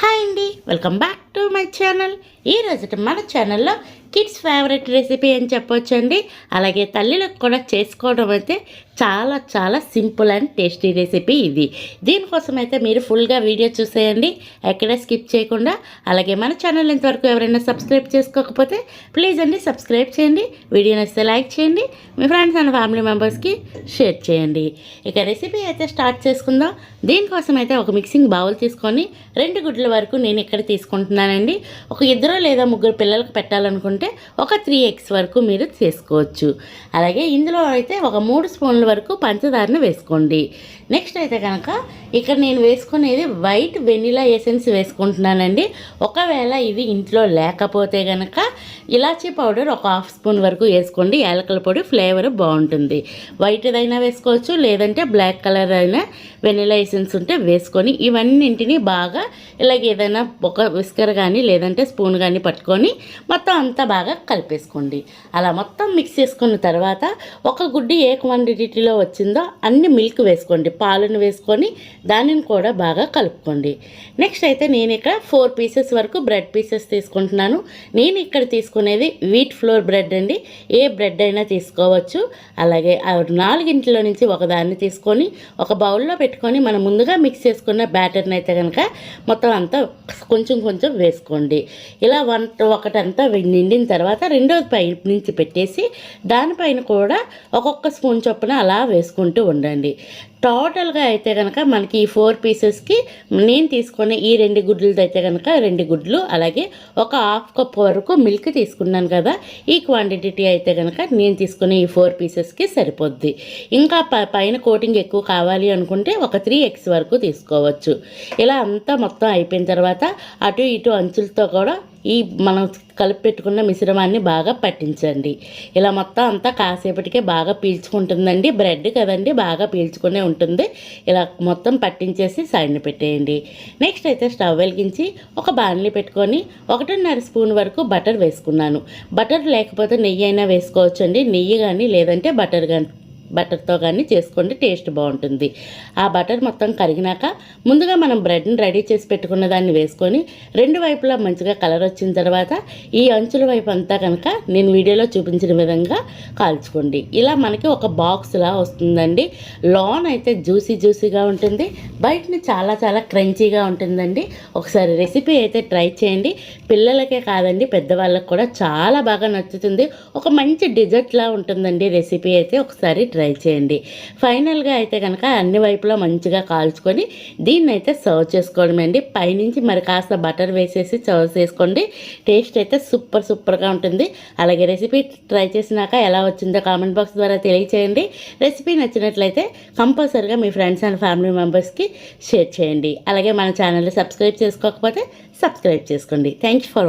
他 hi అండి. Welcome back to my channel ఈ రోజు మన ఛానల్లో కిడ్స్ ఫేవరెట్ రెసిపీ అని చెప్పొచ్చు అండి అలాగే తల్లిలకు కూడా చేసుకోవడం అయితే చాలా చాలా సింపుల్ అండ్ టేస్టీ రెసిపీ ఇది. దీనికోసం అయితే మీరు ఫుల్గా వీడియో చూసేయండి. ఎక్కడ స్కిప్ చేయకుండా. అలాగే మన ఛానల్ ఇంతవరకు ఎవరైనా సబ్స్క్రైబ్ చేసుకోకపోతే ప్లీజ్ అండి సబ్స్క్రైబ్ చేయండి. వీడియో నచ్చితే లైక్ చేయండి. మీ ఫ్రెండ్స్ అండ్ ఫ్యామిలీ మెంబర్స్కి షేర్ చేయండి. ఇక రెసిపీ అయితే స్టార్ట్ చేసుకుందాం. దీనికోసం అయితే ఒక మిక్సింగ్ బౌల్ తీసుకొని రెండు గుడ్ల వరకు నేను ఇక్కడ తీసుకుంటున్నానండి. ఒక ఇద్దరు లేదా ముగ్గురు పిల్లలకు పెట్టాలనుకుంటే ఒక త్రీ ఎగ్స్ వరకు మీరు చేసుకోవచ్చు. అలాగే ఇందులో అయితే ఒక మూడు స్పూన్ల వరకు పంచదారను వేసుకోండి. నెక్స్ట్ అయితే కనుక ఇక్కడ నేను వేసుకునేది వైట్ వెనిలా ఎసెన్స్ వేసుకుంటున్నానండి. ఒకవేళ ఇది ఇంట్లో లేకపోతే కనుక ఇలాచీ పౌడర్ ఒక హాఫ్ స్పూన్ వరకు వేసుకోండి. యాలకల పొడి ఫ్లేవర్ బాగుంటుంది. వైట్దైనా వేసుకోవచ్చు లేదంటే బ్లాక్ కలర్ అయినా వెనిలా ఎసెన్స్ ఉంటే వేసుకొని ఇవన్నింటినీ బాగా ఇలాగే ఏదైనా ఒక విస్కర్ కానీ లేదంటే స్పూన్ కానీ పట్టుకొని మొత్తం అంతా బాగా కలిపేసుకోండి. అలా మొత్తం మిక్స్ చేసుకున్న తర్వాత ఒక గుడ్డి ఏ క్వాంటిటీలో వచ్చిందో అన్ని మిల్క్ వేసుకోండి. పాలను వేసుకొని దానిని కూడా బాగా కలుపుకోండి. నెక్స్ట్ అయితే నేను ఇక్కడ ఫోర్ పీసెస్ వరకు బ్రెడ్ పీసెస్ తీసుకుంటున్నాను. నేను ఇక్కడ తీసుకునేది వీట్ ఫ్లోర్ బ్రెడ్ అండి. ఏ బ్రెడ్ అయినా తీసుకోవచ్చు. అలాగే ఆ నాలుగింటిలో నుంచి ఒకదాన్ని తీసుకొని ఒక బౌల్లో పెట్టుకొని మనం ముందుగా మిక్స్ చేసుకున్న బ్యాటర్ని అయితే కనుక మొత్తం అంతా కొంచెం కొంచెం వేసుకోండి. ఇలా వన్ ఒకటంతా నిండిన తర్వాత రెండోది పై నుంచి పెట్టేసి దానిపైన కూడా ఒక్కొక్క స్పూన్ చొప్పున అలా వేసుకుంటూ ఉండండి. టోటల్గా అయితే కనుక మనకి ఈ ఫోర్ పీసెస్కి నేను తీసుకునే ఈ రెండు గుడ్లది అయితే కనుక రెండు గుడ్లు అలాగే ఒక హాఫ్ కప్ వరకు మిల్క్ తీసుకున్నాను కదా ఈ క్వాంటిటీ అయితే కనుక నేను తీసుకునే ఈ ఫోర్ పీసెస్కి సరిపోద్ది. ఇంకా ప పైన కోటింగ్ ఎక్కువ కావాలి అనుకుంటే ఒక త్రీ ఎక్స్ వరకు తీసుకోవచ్చు. ఇలా అంతా మొత్తం అయిపోయిన తర్వాత అటు ఇటు అంచులతో కూడా ఈ మనం కలిపి పెట్టుకున్న మిశ్రమాన్ని బాగా పట్టించండి. ఇలా మొత్తం అంతా కాసేపటికే బాగా పీల్చుకుంటుందండి. బ్రెడ్ కదండి బాగా పీల్చుకునే ఉంటుంది. ఇలా మొత్తం పట్టించేసి సైడ్ని పెట్టేయండి. నెక్స్ట్ అయితే స్టవ్ వెలిగించి ఒక బాణలి పెట్టుకొని ఒకటిన్నర స్పూన్ వరకు బటర్ వేసుకున్నాను. బటర్ లేకపోతే నెయ్యి అయినా వేసుకోవచ్చండి. నెయ్యి కానీ లేదంటే బటర్ కానీ బటర్తో కానీ చేసుకోండి టేస్ట్ బాగుంటుంది. ఆ బటర్ మొత్తం కరిగినాక ముందుగా మనం బ్రెడ్ని రెడీ చేసి పెట్టుకున్న దాన్ని వేసుకొని రెండు వైపులా మంచిగా కలర్ వచ్చిన తర్వాత ఈ అంచుల వైపు అంతా కనుక నేను వీడియోలో చూపించిన విధంగా కాల్చుకోండి. ఇలా మనకి ఒక బాక్స్లా వస్తుందండి. లోన్ అయితే జ్యూసీ జ్యూసీగా ఉంటుంది. బయటని చాలా చాలా క్రంచీగా ఉంటుందండి. ఒకసారి రెసిపీ అయితే ట్రై చేయండి. పిల్లలకే కాదండి పెద్దవాళ్ళకి కూడా చాలా బాగా నచ్చుతుంది. ఒక మంచి డిజర్ట్లా ఉంటుందండి రెసిపీ అయితే. ఒకసారి ట్రై ట్రై చేయండి. ఫైనల్గా అయితే కనుక అన్ని వైపులా మంచిగా కాల్చుకొని దీన్ని అయితే సర్వ్ చేసుకోవడం అండి. పైనుంచి మరి కాస్త బటర్ వేసేసి సర్వ్ చేసుకోండి. టేస్ట్ అయితే సూపర్ సూపర్గా ఉంటుంది. అలాగే రెసిపీ ట్రై చేసినాక ఎలా వచ్చిందో కామెంట్ బాక్స్ ద్వారా తెలియచేయండి. రెసిపీ నచ్చినట్లయితే కంపల్సరీగా మీ ఫ్రెండ్స్ అండ్ ఫ్యామిలీ మెంబర్స్కి షేర్ చేయండి. అలాగే మన ఛానల్ని సబ్స్క్రైబ్ చేసుకోకపోతే సబ్స్క్రైబ్ చేసుకోండి. Thank for